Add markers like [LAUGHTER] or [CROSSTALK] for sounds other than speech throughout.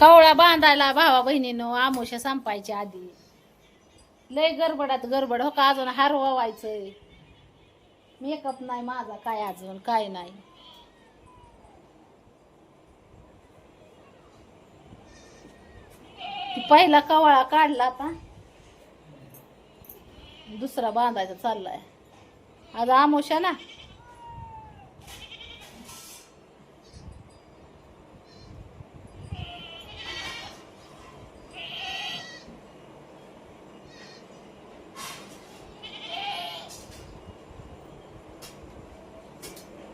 कवळा बांधायला भावा बहिणीनं आमुष्या संपायच्या आधी. लय गडबडात गडबड हो का? अजून हार व्हायचंय मेकअप नाही माझा काय अजून काय नाही. पहिला कवळा काढला आता. दुसरा बांधायचा चाललाय. आज ना?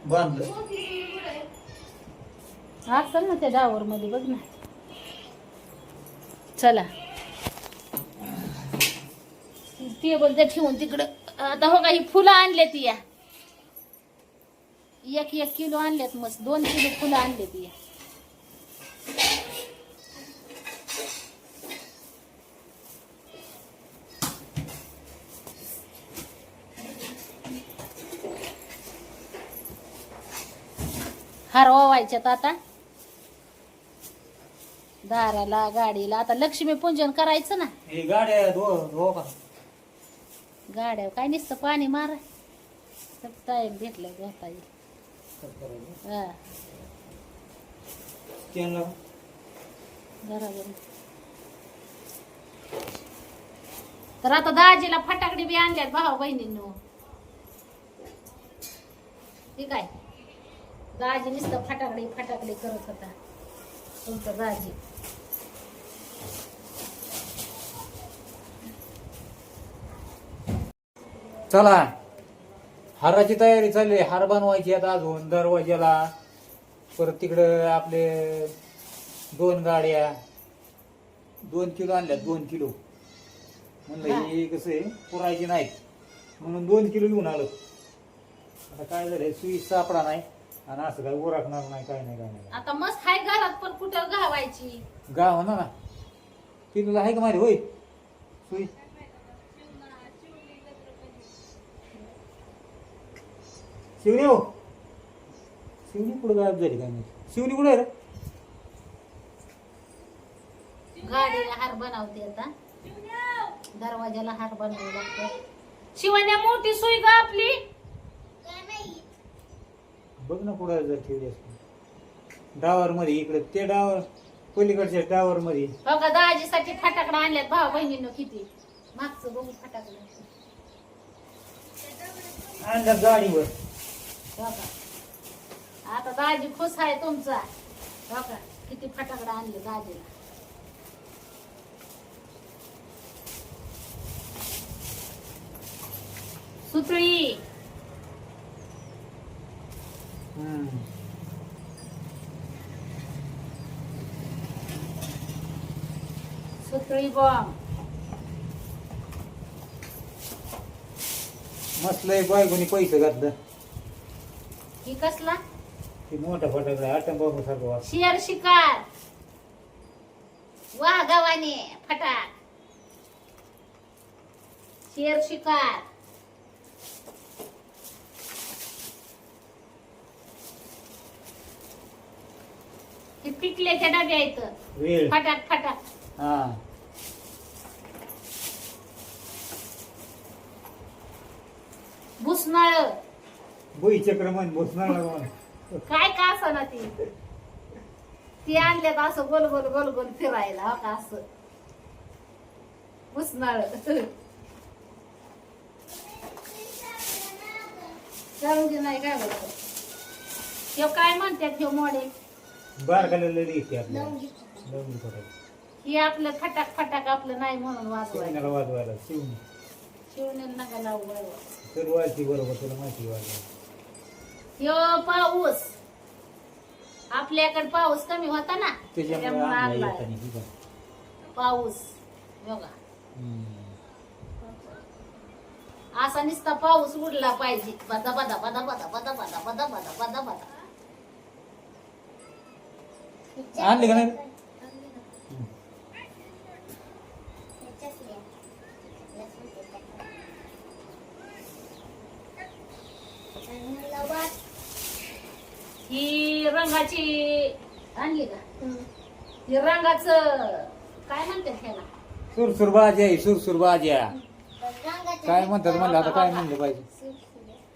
बांधलं. असेल ना त्या डावर मध्ये बघ ना. चला. टेबल ते ठेवून तिकडं आता हो का ही फुलं आणलेत या. एक एक किलो आणलेत मस्त दोन किलो फुलं आणलेत या. हार व्हायच्यात आता. दाराला गाडीला. आता लक्ष्मी पूजन करायचं ना. हे गाड्या का काय नुसतं पाणी मारा. टाईम भेटलं घेता येईल. हा. बरोबर. तर आता दाजीला फटाकडे बी आणल्यात भाऊ बहिणींनो ठीक आहे. दाजी नुसतं फटाकडे फटाकडे करत होता. तुमचा दाजी चला. हाराची तयारी चालली आहे. हार बनवायची आता अजून दरवाज्याला. परत तिकडं आपले दोन गाड्या. दोन किलो आणल्यात दोन किलो. म्हणलं हे कसं आहे? पुरायची नाहीत. म्हणून दोन किलो घेऊन आलो. आता काय झालंय? सुई सापडा नाही. आणि असं काय ओळखणार नाही काय नाही काय नाही. आता मस्त हाय घरात पण कुठं घावायची गाव ना. ना तिला आहे का मारी होय. सुई शिवणी हो. शिवणी कुठं गायब झाली काय नाही शिवणी कुठे आहे रे? गाडीला हार बनवते आता. दरवाजाला हार बनवावे लागतो. शिवण्या मोठी सुई का आपली. बघ ना कुठं जर ठेवली असते. डावर मध्ये इकडे ते डावर पलीकडच्या डावर मध्ये. बघा दाजीसाठी फटाकडा आणल्यात भाऊ बहिणीनं किती. मागचं बघू फटाकडा. आणल्या गाडीवर. बघा आता दाजी खुश आहे तुमचा. बघा किती फटाकडा आणले दाजीला. सुतळी. सुतळी बॉम्ब. मस्त लय बायकोनी पैसे घातलं? ही कसला? ते मोठा फटाकडा आटम बाबू सारखं वाटतं. शेर शिकार. वा गवाने फटाक. शेर शिकार. पिकल्याच्या डब्या इथं वेळ फटाक फटाक. हा. भुसनाळ बुई चक्रमन भोसनाळ म्हण. काय का असं ना ती? ती आणल्यात असं गोल गोल गोल गोल फिरायला हो का असं. भुसनाळ नाही काय बोलतो ह्यो काय म्हणतात ह्यो मोडे? लय दिसते आपल्याला. लवंगी. ही आपलं फटाक फटाक आपलं नाही म्हणून वाजवायला शिवण्याला वाजवायला शिवणी. शिवनेल नका लावू बाबा. सर्व वाजती बरोबर तुला माहिती वाजवायला. ह्यो पाऊस. आपल्याकडे पाऊस कमी होता ना? त्याच्यामुळे ही बघ. पाऊस. बघा हम्म. असा नुसता पाऊस उडला पाहिजे. बदा बदा बदा बदा बदा बदा बदा बदा बदा बदा. आणली का नाही? ही रंगाची आणली का? हे. रंगाचं काय म्हणतात त्याला? सुरसुर भाज्या आहे सुरसुर भाज्या काय म्हणतात म्हणलं आता काय म्हणलं पाहिजे?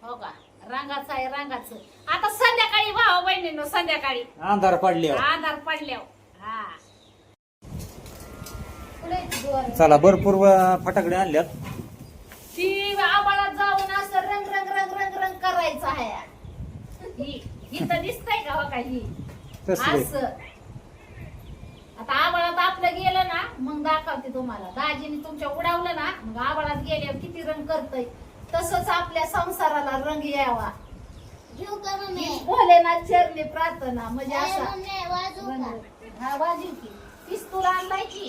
हो का? रंगाचं आहे रंगाचं. आता संध्याकाळी भाऊ बहिणीनो संध्याकाळी. अंधार पडले आधार पडल्यावर. हा. चला भरपूर अं, फटाकडे आणल्यात. ती आबाळात जाऊन असं रंग रंग रंग रंग रंग करायचं आहे. ही इथं दिसतंय का हो का ही? तसले. असं. आता आबाळात आपलं गेलं ना मग दाखवते तुम्हाला. दाजीने तुमच्या उडावलं ना मग आबाळात गेल्यावर किती रंग करतय. तसंच आपल्या संसाराला रंग यावा. भोलेनाथ चरणी प्रार्थना म्हणजे असा. रंग. हा वाजू की. पिस्तूल आणलाय की.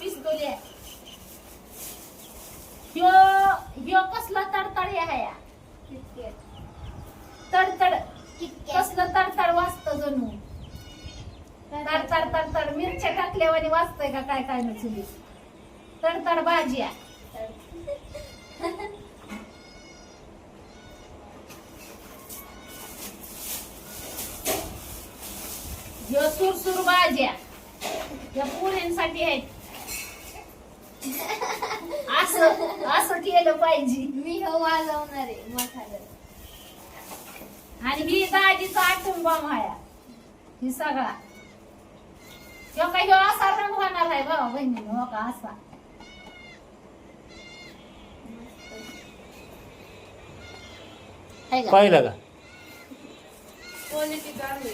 पिस्तूल आहे. ह्यो ह्यो कसला तडतड आहे? या तडतड. कसलं तडतड वाजत जणू? तडतड तडतड. मिरच्या टाकल्यावानी वाजतंय का काय काय नचुली तडतड भाज्या [LAUGHS] ह्यो सुरसुर भाज्या या पुरींसाठी आहेत असं असं केलं पाहिजे. मी हो वाजवणार आहे मसाला आणि ही दाजीचा आठवण बॉम्ब आहे ही सगळा. ह्यो काय ह्यो असा रंग होणार आहे भावा बहिणीनं हो का असा? का? पाहिलं का? क्वालिटी चांगली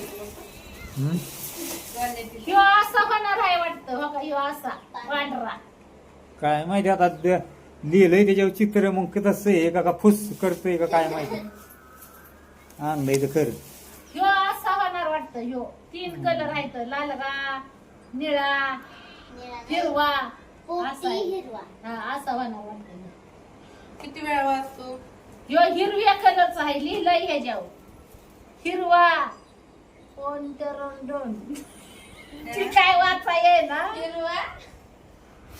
ह्यो असा होणार आहे वाटतं. हो का? ह्यो असा. पांढरा. काय माहिती आता ते लिहिलंय त्याच्यावर चित्र मग तसं आहे का? का फुस करतोय का काय माहिती? आणलंय तर खरं. ह्यो असा होणार वाटतं ह्यो तीन कलर आहेत. लालगा निळा हिरवा. असा पोपटी आहे. हिरवा. हा असा होणार वाटतं ह्यो. किती वेळा वाजतो ह्यो हिरव्या कलरचा आहे लिहिलंय ह्याच्यावर. हिरवा. ती काय वाचा ये ना? हिरवा.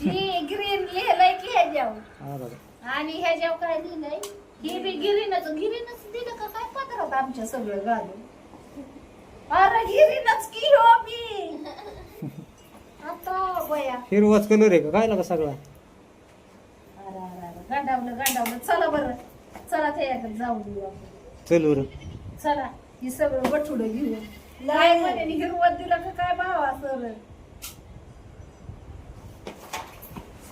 ही ग्रीन लिहिलंय की ह्याच्यावर. हा बघा. आणि ह्याच्यावर काय लिहिलंय? ही बी गिरीनच गिरीनच दिलं का? काय पदरात आमच्या सगळं घालून? अरे गिरीनच की हो मी. आता बया. हिरवाच कलर आहे का? काय लागा सगळा? अरे अरे अरे. गांडावलं गांडावलं. चला बरं. चला त्याच्याकडे जाऊ देऊ आपण. चल बरं. चला. ही सगळं बठुडं घेऊन. काय म्हणे हिरवत दिलं का काय भावा सर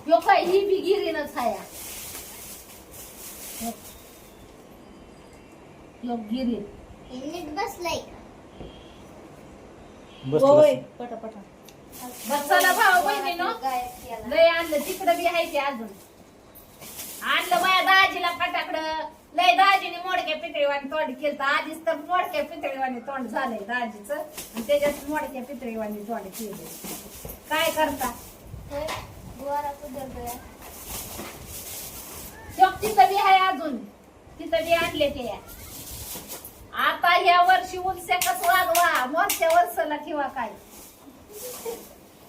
यो काय ही बी गिरीनच हाया. यो गिरीन. नीट बसलाय बस पटापटा बस चला भाऊ बहिणीनो लय आणलं तिकडं बी आहे ते अजून. आणलं माझ्या दाजीला फटाकडं. लय दाजीने मोडक्या पितळीवाणी तोंड केलं आधीच तर मोडक्या पितळीवाणी तोंड झालंय दाजीचं. आणि त्याच्यात मोडक्या पितळीवाणी तोंड केलं काय करता? तिथं बी आहे अजून. तिथं बी आणले ते. आता ह्या वर्षी उलसेकच वाजवा? मोठ्या वर्षाला किंवा काय?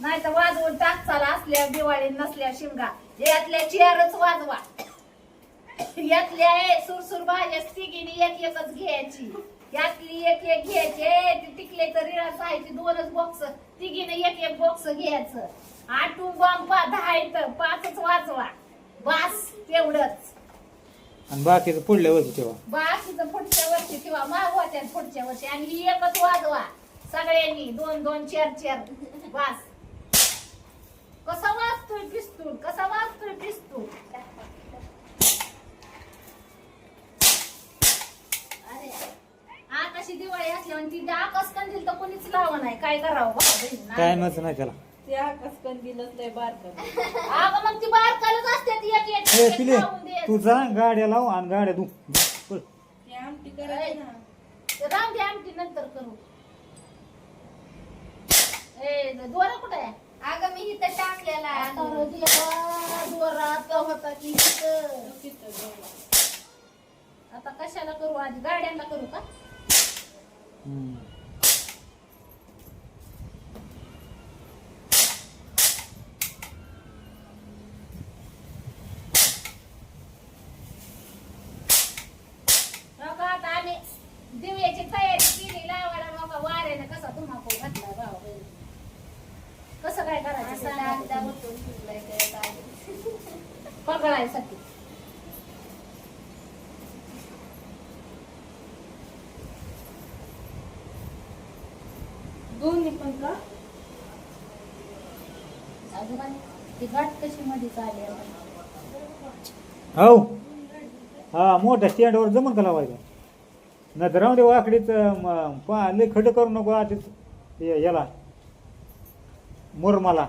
नाही तर वाजवून टाकचाला असल्या दिवाळी नसल्या शिमगा. यातल्या चेअरच वाजवा. यातल्या सुरसुर भाज्या तिघीने एक एकच घ्यायची. यातली एक एक घ्यायची. टिकले तर रिळाच आहे ती दोनच बॉक्स तिघीने एक एक बॉक्स घ्यायचं. आटू बॉम्ब दहा येतं पाचच वाजवा बास तेवढंच. आणि बाकीचं पुढल्या वर्षी तेव्हा बाकीचं पुढच्या वर्षी किंवा मागवा त्या पुढच्या वर्षी. आणि ही एकच वाजवा. सगळ्यांनी दोन दोन चार चार. बास कसा वाजतोय पिस्तूल कसा वाजतोय पिस्तूल अरे आकाशी दिवाळी असल्यावर ती आकाश कंदील तर कोणीच लावा नाही काय करावं? टायमच नाही. त्याला अगं मग ती बारकालच असते ती एक एक- ए एक पिले लावून द्यायचं. तू जा गाड्या लाव आणि गाड्या तू पळ. राम दे आमटी नंतर करू. ए दोरा कुठे आहे? अगं मी इथं टाकलेला आहे आता होता की इथं. आता कशाला करू? आधी गाड्यांना करू का? हम्म. हो का, आता आम्ही दिव्याची तयारी केली लावायला बाबा वाऱ्याने कसा धुमाकूळ घातला भाऊ कसं काय करायचं असं सांगा दांडा तुम्ही. ओतून ठेवलाय त्याच्यात आधी. पकडायसाठी दोन्ही पण का आजोबा ती गाठ कशी मध्ये चालली आहे? हो हा मोठ्या स्टँडवर जमन का लावायचं? नाही तर राहू दे वाकडीच लय खड करू नको आधीच. याला. मुरमाला.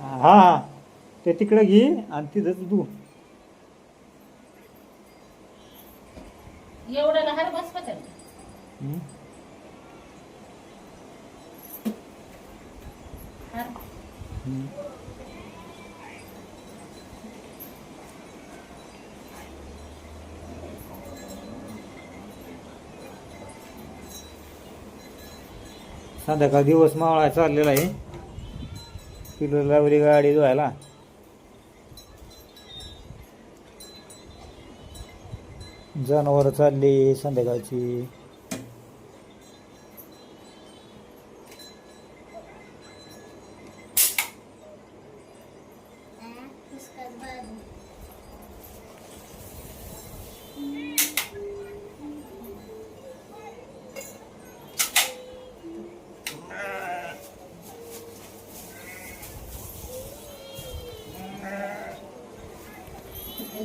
हा हा. ते तिकडे घे आणि तिथंच तू एवढं लहान बस पकड हम्म. हार. हम्म. संध्याकाळ दिवस मावळा चाललेला आहे. पिलर लावली गाडी धुवायला. जनावर चालली संध्याकाळची.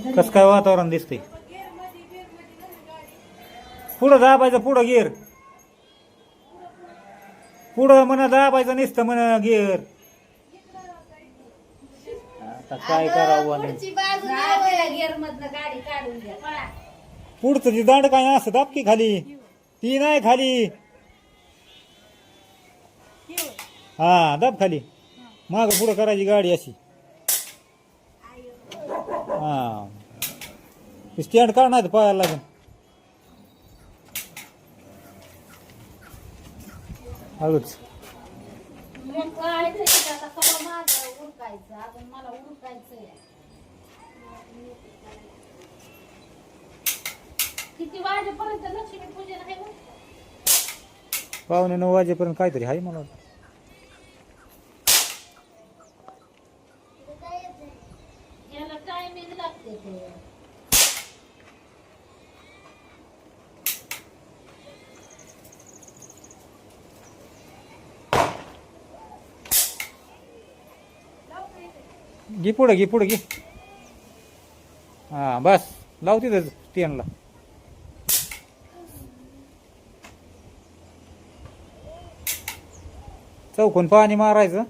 कसं काय वातावरण दिसतंय? पुढं दाबायचं पुढं गिर पुढं म्हणा दाबायचं नुसतं म्हणा गिर आता काय करावं पुढची जी दांड काय असं दाब की खाली? ती नाही खाली. हा दाब खाली. माग पुढं करायची गाडी अशी. स्टँड काढ नाही पाहायला लागेल हळूच किती वाजेपर्यंत लक्ष्मी पूजन आहे हो? पावणे नऊ वाजेपर्यंत काहीतरी आहे मला वाटतं. याला टायमिंग लागते ते घे पुढं घे पुढं घे. हा बस. लाव तिथं स्टँडला चौकून पाणी मारायचं.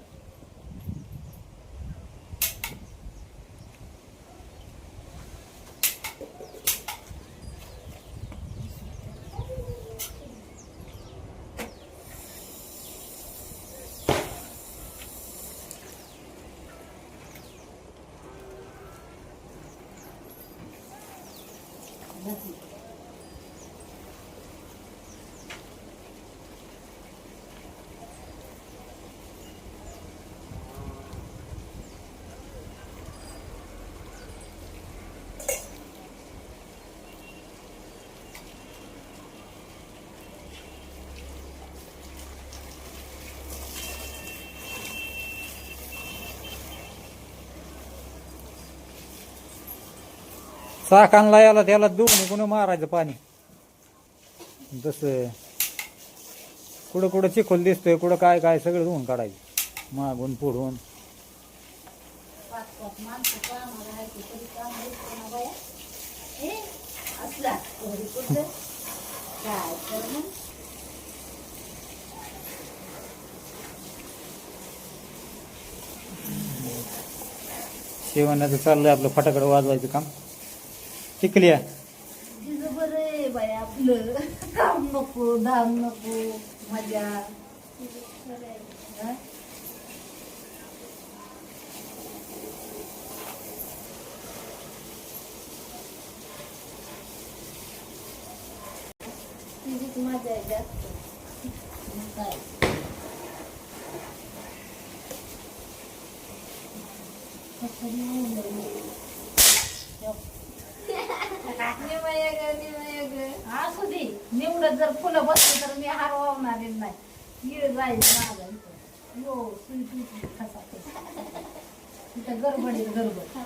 चाकांना याला त्याला दोन कुणं मारायचं पाणी. जसं कुठं कुठं चिखोल दिसतोय कुठं काय काय सगळं धुवून काढायचं मागून पुढून. आहे शेवण्याचं चाललंय आपलं फटाकडं वाजवायचं काम. टिकली तिचं बरं आहे बाई आपलं. काम नको धाम नको मजा. हा? मजा आहे जास्त. मग काय कसं नाही होणार. निमया ग, निमया. असू दे निवडत जर फुलं बसली तर मी हार वावणार नाही येळ जाईल माझा इथं यो सुई सुई खसा खसा. गडबडीत गडबड.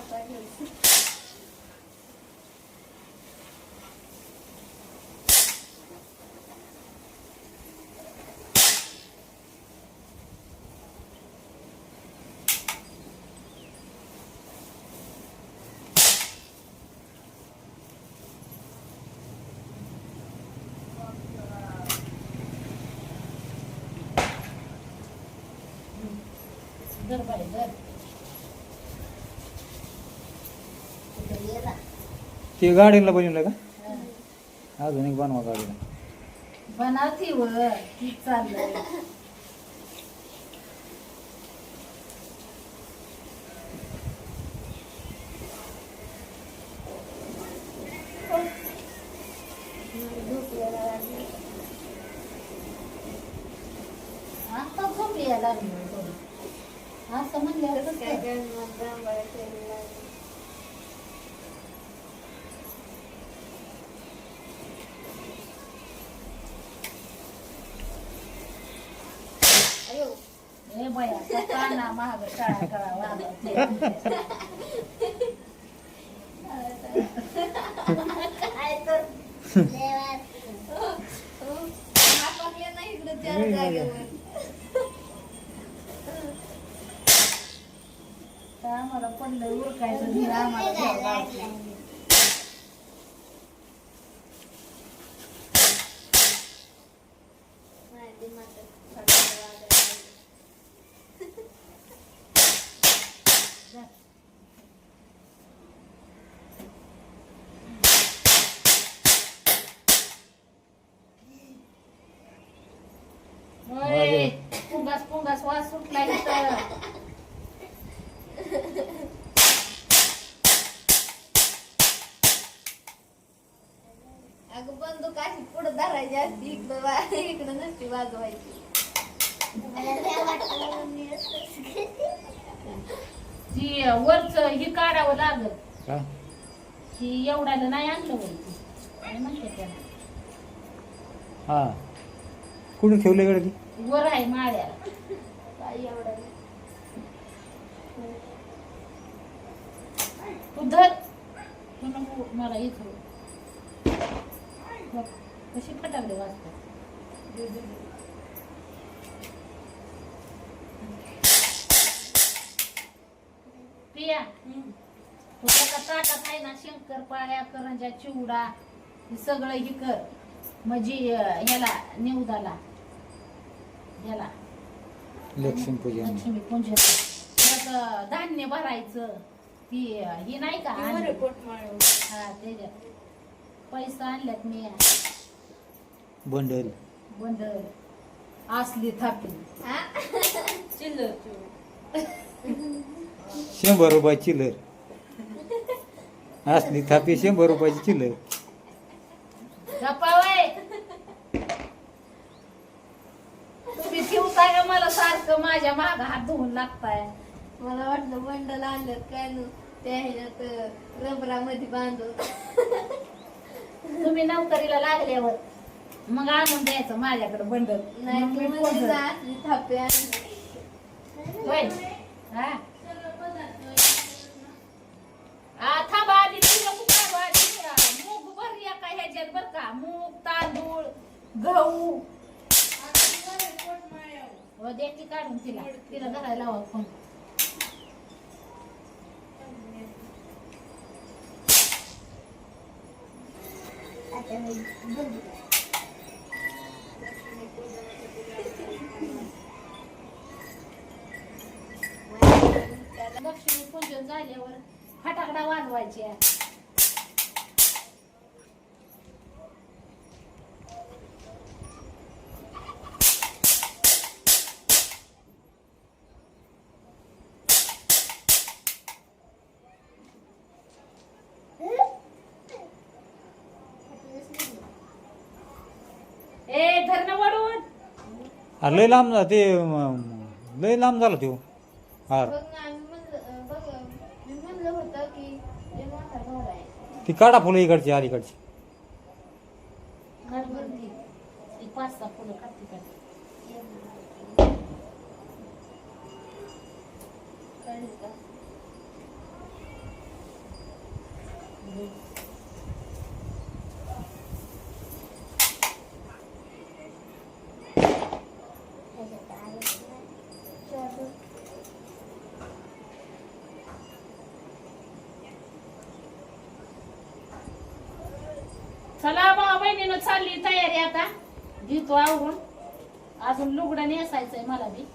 ते गाडीला बनवलं का? अजून एक बनवा गाडीला. बनावती व तीच चाललंय मला झोप यायला लागली. आता झोप यायला लागली थोडी. असं म्हणल्यावर कसं काय काय? करणार, जांभळं खायला लागली. अयो ए बया त्या काना महाग टाळा टाळा वाजवते. काय तर देवा. आपण ये ना इकडं त्या जागेवर. तर आम्हाला पडलं उरकायचं नाही आम्हाला घ्यावं लागलं. माझ्या दिमागात खडखड वाजायला लागली. जा. ओय, पुंगास पुंगास वास सुटला इथं अगं बंदूक अशी पुढं धरायची असती इकडं वा- नसती वाजवायची. ती वरच ही काढावं लागत का? ही एवढ्याला नाही आणलं ती. काय त्याला. हा. कुठे ठेवले गाडी ती? वर आहे माळ्याला. काय एवढं तू धर. तू नको मला इथं बघ, कशी फटाकडे वाजतात. पिया तू त्याचा ताटात आहे ना शंकर पाळ्या करंजा चिवडा हे सगळं हे कर. म्हणजे ह्याला निवदाला ह्याला. लक्ष्मीपूजन. लक्ष्मी पूजन धान्य भरायचं. ती ही नाही का? हा त्याच्यात पैसा आणल्यात मी. बंडल. बंडल असली थापी. शंभर रुपये चिल्लर. असली थापी शंभर रुपयाची चिल्लर. तुम्ही का मला सारखं? माझ्या माग हात धुवून लागताय. मला वाटलं बंडल आणलं काय नु? त्या ह्याच्यात रबरामध्ये बांधून. तुम्ही नोकरीला लागल्यावर. मग आणून द्यायचं माझ्याकडे बंडल. नाही मग मी तू पोचल. जा, असली थापे आणली. होय. हा. आ, थांबा आधी आधी मूग भर या का ह्याच्यात बर का. मूग तांदूळ गहू. हो दे काढून तिला. तिला घरायला लावा फोन. आता मी बंद. लक्ष्मी पूजन झाल्यावर फटाकडा वाजवायच्या ए धरणं लय लांब जा- ते म, लय लांब झाला तो. हार. बघ ना, आम्ही म्हणलं- बघ, मी म्हणलं होतं की लय मोठा घर आहे ती काढा फुलं इकडची अलीकडची पाच सहा फुलं काढते का? चला भाऊ बहिणीनं चालली तयारी आता. घेतो आवरून. अजून लुगडं नेसायचंय मला बी.